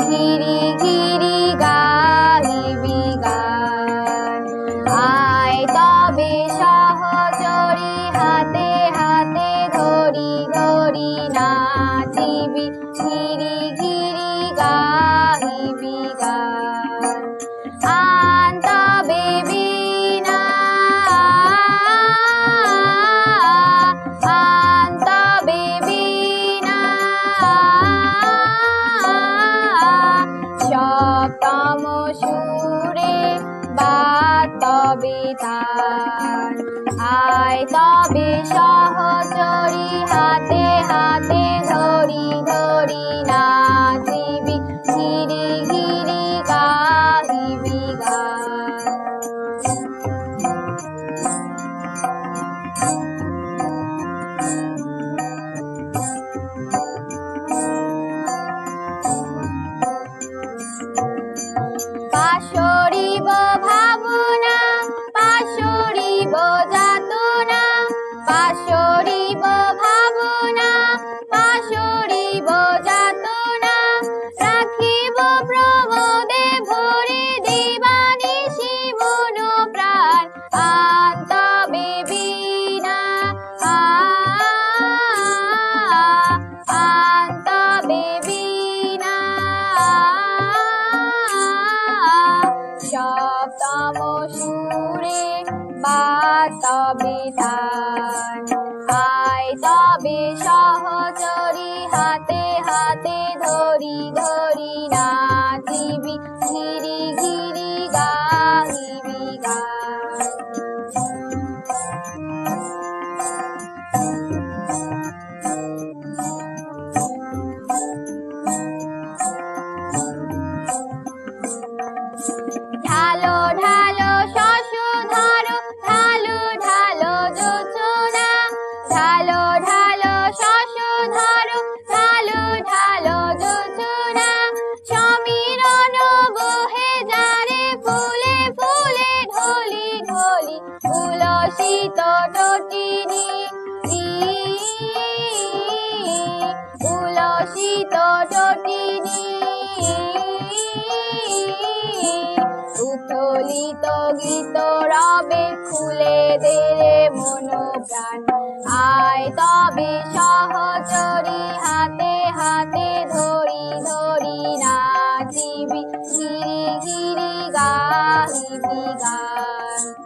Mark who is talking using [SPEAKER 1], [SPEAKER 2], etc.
[SPEAKER 1] ঘিরি ঘিরি গাইবি গান আয় তবে সহচরি হাতে হাতে ধরি ধরি নাচিবি আয় তবে সহচরি হাতে হাতে ধরি ধরি নাচিবি গিরি গিরি গাহিবি গান পাশরিব ভাবনা যাতনা পাশরিব ভাবনা পাশরিব যাতনা রাখিব বাতবে তান আয় তবে সহচরি হাতে হাতে ধরি ধরি। তুলসিত টটিনি তুলসিত টটিনি উথলিত গীত রবে খুলে দেরে মন প্রাণ আয় তবে সহচরি, হাতে হাতে ধরি ধরি নাচিবি গিরি গিরি গাহিবি গান।